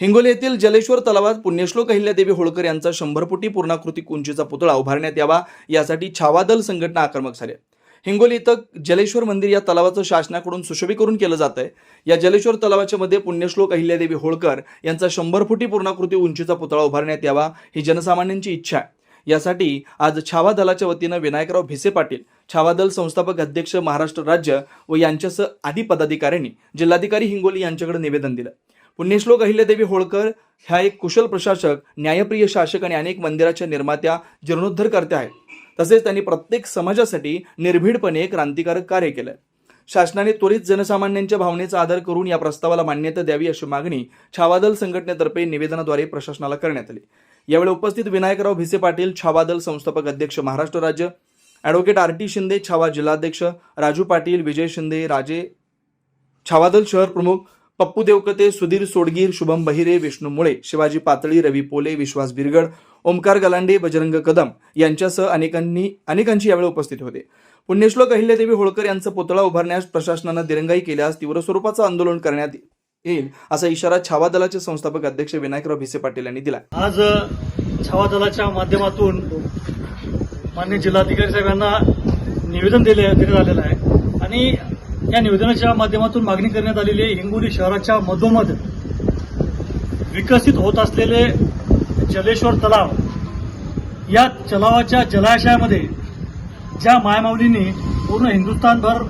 हिंगोली येथील जलेश्वर तलावात पुण्यश्लोक अहिल्यादेवी होळकर यांचा शंभरपुटी पूर्णाकृती उंचीचा पुतळा उभारण्यात यावा यासाठी छावादल संघटना आक्रमक झाली हिंगोली इथं जलेश्वर मंदिर या तलावाचं शासनाकडून सुशोभीकरण केलं जात आहे. या जलेश्वर तलावाच्या मध्ये पुण्यश्लोक अहिल्यादेवी होळकर यांचा शंभर फुटी पूर्णाकृती उंचीचा पुतळा उभारण्यात यावा ही जनसामान्यांची इच्छा आहे. यासाठी आज छावा दलाच्या वतीनं विनायकराव भिसे पाटील छावा दल संस्थापक अध्यक्ष महाराष्ट्र राज्य व यांच्यासह आदी पदाधिकाऱ्यांनी जिल्हाधिकारी हिंगोली यांच्याकडे निवेदन दिलं. पुण्यश्लोक अहिल्यादेवी होळकर ह्या एक कुशल प्रशासक न्यायप्रिय शासक आणि अनेक मंदिराच्या निर्मात्या जीर्णोद्धारकर्त्या आहेत. तसेच त्यांनी प्रत्येक समाजासाठी निर्भीडपणे क्रांतिकारक कार्य केलं शासनाने त्वरित जनसामान्यांच्या भावनेचा आदर करून या प्रस्तावाला मान्यता द्यावी अशी मागणी छावादल संघटनेतर्फे निवेदनाद्वारे प्रशासनाला करण्यात आली. यावेळी उपस्थित विनायकराव भिसे पाटील छावादल संस्थापक अध्यक्ष महाराष्ट्र राज्य advocate R T Shinde Chhava जिल्हाध्यक्ष राजू पाटील विजय शिंदे राजे छावादल शहर प्रमुख पप्पू देवकते सुधीर सोडगीर शुभम बहिरे विष्णू मुळे शिवाजी पातळी रवी पोले विश्वास बिरगड ओमकार गलांडे बजरंग कदम यांच्यासह अनेकांनी अनेकांची यावेळी उपस्थित होते. पुण्यश्लोक अहिल्यादेवी होळकर यांचा पुतळा उभारण्यास प्रशासनानं दिरंगाई केल्यास तीव्र स्वरूपाचं आंदोलन करण्यात येईल असा इशारा छावा दलाचे संस्थापक अध्यक्ष विनायकराव भिसे पाटील यांनी दिला आज छावा दलाच्या माध्यमातून मान्य जिल्हाधिकारी साहेबांना निवेदन दिले देण्यात आलेलं आहे. आणि या निवेदनाच्या माध्यमातून मागणी करण्यात आलेली आहे. हिंगोली शहराच्या मधोमध विकसित होत असलेले जलेश्वर तलाव या तलावाच्या जलाशयामध्ये ज्या मायमाऊलींनी पूर्ण हिंदुस्थानभर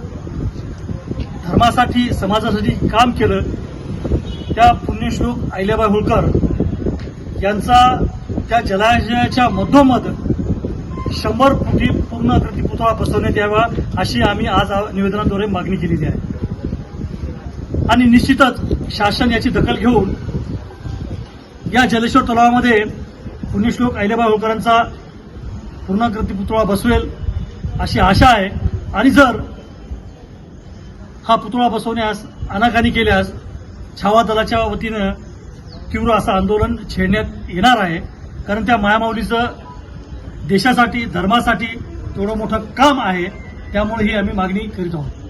धर्मासाठी समाजासाठी काम केलं त्या पुण्यश्लोक अहिल्याबाई होळकर यांचा त्या जलाशयाच्या मधोमध शंभर फुटी पूर्ण आकृती पुतळा बसवण्यात यावा अशी आम्ही आज निवेदनाद्वारे मागणी केलेली आहे. आणि निश्चितच शासन याची दखल घेऊन या जलेश्वर तलावामध्ये पुण्यश्लोक अहिल्याबाई होळकरांचा पूर्णाकृती पुतळा बसवेल अशी आशा आहे. आणि जर हा पुतळा बसवण्यास अनाकानी केल्यास छावा दलाच्या वतीनं तीव्र असं आंदोलन छेडण्यात येणार आहे. कारण त्या मायामाऊलीचं देशासाठी धर्मासाठी तेवढं मोठं काम आहे त्यामुळे ही आम्ही मागणी करीत आहोत.